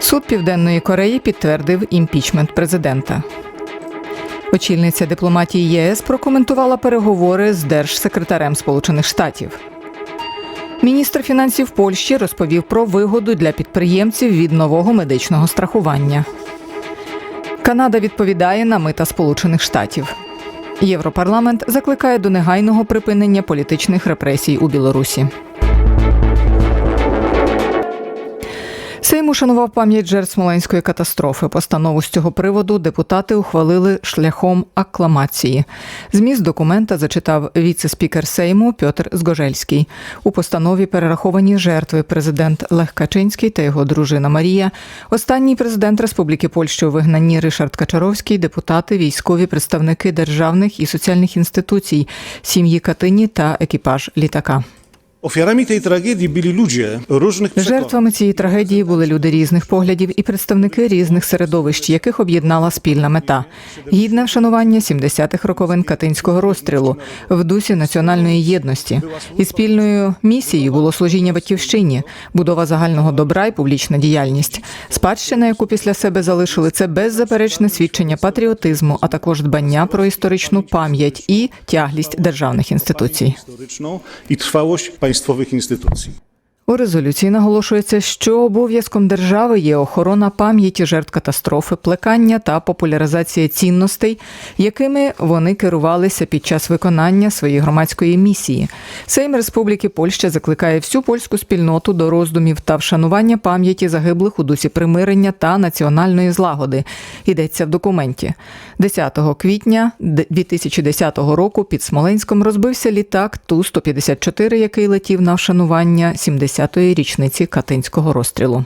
Суд Південної Кореї підтвердив імпічмент президента. Очільниця дипломатії ЄС прокоментувала переговори з держсекретарем Сполучених Штатів. Міністр фінансів Польщі розповів про вигоду для підприємців від нового медичного страхування. Канада відповідає на мита Сполучених Штатів. Європарламент закликає до негайного припинення політичних репресій у Білорусі. Сейм ушанував пам'ять жертв Смоленської катастрофи. Постанову з цього приводу депутати ухвалили шляхом акламації. Зміст документа зачитав віце-спікер Сейму Пьотр Згожельський. У постанові перераховані жертви президент Лех Качинський та його дружина Марія, останній президент Республіки Польща у вигнанні Ришард Качаровський, депутати, військові представники державних і соціальних інституцій, сім'ї Катині та екіпаж літака. Tej tragedii byli ludzie różnych. Жертвами цієї трагедії були люди різних поглядів і представники різних середовищ, яких об'єднала спільна мета гідне вшанування 70-х роковин катинського розстрілу в дусі національної єдності. І спільною місією було служіння батьківщині, будова загального добра і публічна діяльність. Спадщина, яку після себе залишили, це беззаперечне свідчення патріотизму, а також дбання про історичну пам'ять і тяглість державних інституцій. i trwałość państwowych instytucji. У резолюції наголошується, що обов'язком держави є охорона пам'яті жертв катастрофи, плекання та популяризація цінностей, якими вони керувалися під час виконання своєї громадської місії. Сейм Республіки Польща закликає всю польську спільноту до роздумів та вшанування пам'яті загиблих у дусі примирення та національної злагоди. Йдеться в документі. 10 квітня 2010 року під Смоленськом розбився літак Ту-154, який летів на вшанування 70-ї річниці Катинського розстрілу.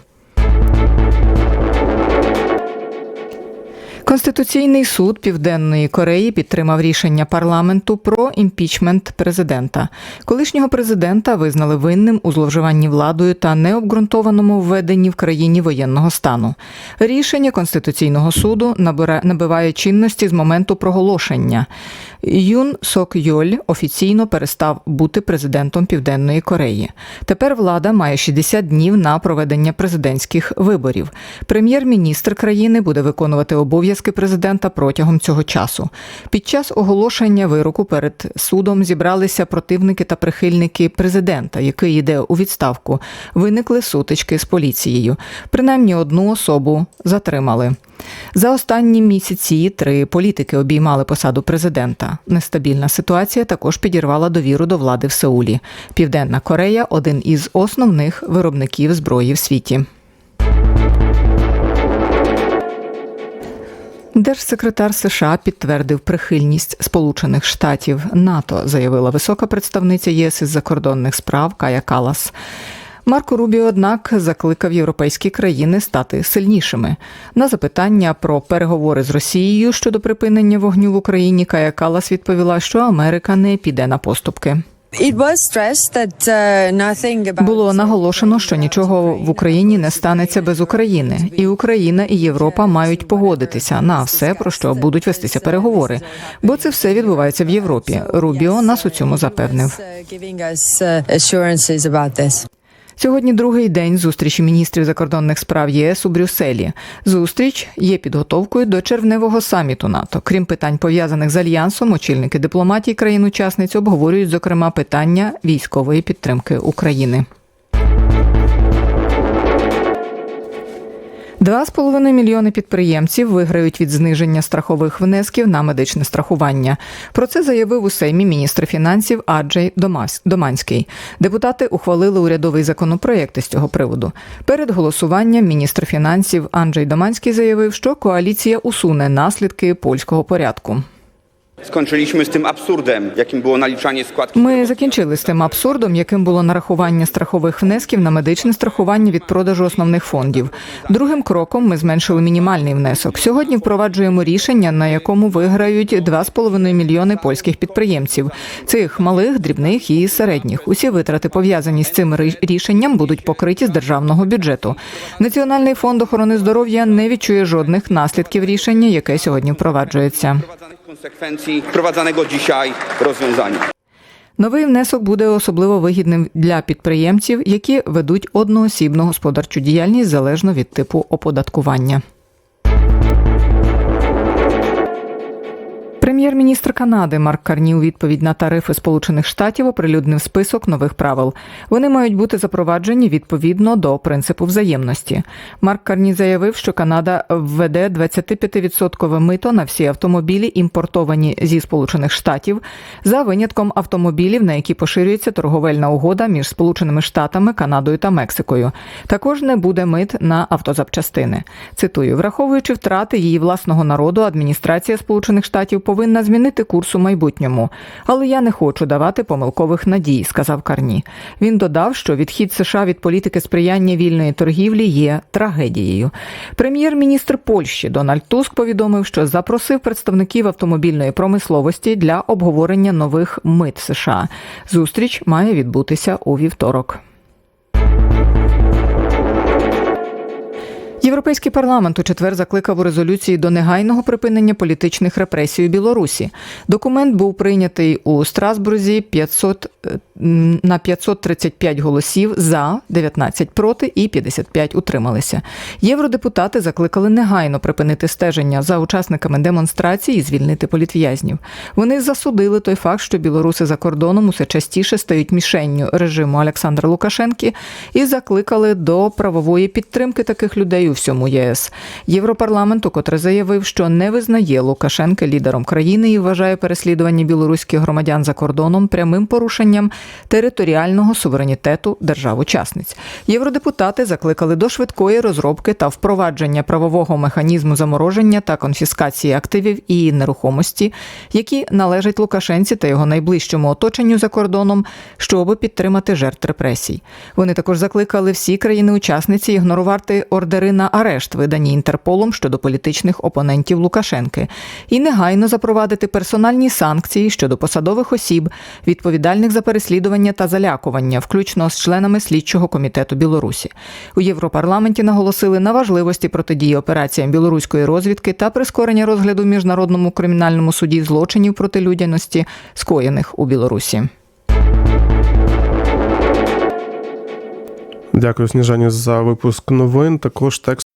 Конституційний суд Південної Кореї підтримав рішення парламенту про імпічмент президента. Колишнього президента визнали винним у зловживанні владою та необґрунтованому введенні в країні воєнного стану. Рішення Конституційного суду набиває чинності з моменту проголошення. Юн Сок Йоль офіційно перестав бути президентом Південної Кореї. Тепер влада має 60 днів на проведення президентських виборів. Прем'єр-міністр країни буде виконувати обов'язки президента протягом цього часу. Під час оголошення вироку перед судом зібралися противники та прихильники президента, який йде у відставку. Виникли сутички з поліцією. Принаймні одну особу затримали. За останні місяці три політики обіймали посаду президента. Нестабільна ситуація також підірвала довіру до влади в Сеулі. Південна Корея один із основних виробників зброї в світі. Держсекретар США підтвердив прихильність Сполучених Штатів НАТО, заявила висока представниця ЄС із закордонних справ Кая Калас. Марко Рубіо, однак, закликав європейські країни стати сильнішими. На запитання про переговори з Росією щодо припинення вогню в Україні Кая Калас відповіла, що Америка не піде на поступки. Uh, Було наголошено, що нічого в Україні не станеться без України, і Україна і Європа мають погодитися на все, про що будуть вестися переговори, бо це все відбувається в Європі. Рубіо нас у цьому запевнив. Сьогодні другий день зустрічі міністрів закордонних справ ЄС у Брюсселі. Зустріч є підготовкою до червневого саміту НАТО. Крім питань пов'язаних з альянсом, очільники дипломатії країн-учасниць обговорюють зокрема питання військової підтримки України. Два з половиною мільйони підприємців виграють від зниження страхових внесків на медичне страхування. Про це заявив у Сеймі міністр фінансів Аджей Доманський. Депутати ухвалили урядовий законопроект із цього приводу. Перед голосуванням міністр фінансів Анджей Доманський заявив, що коаліція усуне наслідки польського порядку. Skończyliśmy z tym absurdem, jakim było naliczanie składki. Ми закінчили з тим абсурдом, яким було нарахування страхових внесків на медичне страхування від продажу основних фондів. Другим кроком ми зменшили мінімальний внесок. Сьогодні впроваджуємо рішення, на якому виграють 2,5 мільйони польських підприємців. Цих малих, дрібних і середніх. Усі витрати пов'язані з цим рішенням будуть покриті з державного бюджету. Національний фонд охорони здоров'я не відчує жодних наслідків рішення, яке сьогодні впроваджується. Konsekwencji wprowadzanego dzisiaj rozwiązania. Новий внесок буде особливо вигідним для підприємців, які ведуть одноосібну господарчу діяльність залежно від типу оподаткування. Прем'єр-міністр Канади Марк Карні у відповідь на тарифи Сполучених Штатів оприлюднив список нових правил. Вони мають бути запроваджені відповідно до принципу взаємності. Марк Карні заявив, що Канада введе 25% мито на всі автомобілі, імпортовані зі Сполучених Штатів, за винятком автомобілів, на які поширюється торговельна угода між Сполученими Штатами, Канадою та Мексикою. Також не буде мит на автозапчастини. Цитую, враховуючи втрати її власного народу, адміністрація Сполучених Штатів повинна змінити курс у майбутньому. Але я не хочу давати помилкових надій, сказав Карні. Він додав, що відхід США від політики сприяння вільної торгівлі є трагедією. Прем'єр-міністр Польщі Дональд Туск повідомив, що запросив представників автомобільної промисловості для обговорення нових мит США. Зустріч має відбутися у вівторок. Європейський парламент у четвер закликав у резолюції до негайного припинення політичних репресій у Білорусі. Документ був прийнятий у Страсбурзі 500, е, м, на 535 голосів за, 19 проти і 55 утрималися. Євродепутати закликали негайно припинити стеження за учасниками демонстрацій і звільнити політв'язнів. Вони засудили той факт, що білоруси за кордоном усе частіше стають мішенню режиму Олександра Лукашенки і закликали до правової підтримки таких людей у всьому ЄС. Європарламент, котре заявив, що не визнає Лукашенка лідером країни і вважає переслідування білоруських громадян за кордоном прямим порушенням територіального суверенітету держав-учасниць. Євродепутати закликали до швидкої розробки та впровадження правового механізму замороження та конфіскації активів і нерухомості, які належать Лукашенці та його найближчому оточенню за кордоном, щоб підтримати жертв репресій. Вони також закликали всі країни-учасниці ігнорувати ордери на арешт, видані Інтерполом щодо політичних опонентів Лукашенки, і негайно запровадити персональні санкції щодо посадових осіб, відповідальних за переслідування та залякування, включно з членами слідчого комітету Білорусі. У Європарламенті наголосили на важливості протидії операціям білоруської розвідки та прискорення розгляду міжнародному кримінальному суді злочинів проти людяності, скоєних у Білорусі. Дякую, Сніжані, за випуск новин. Також текст.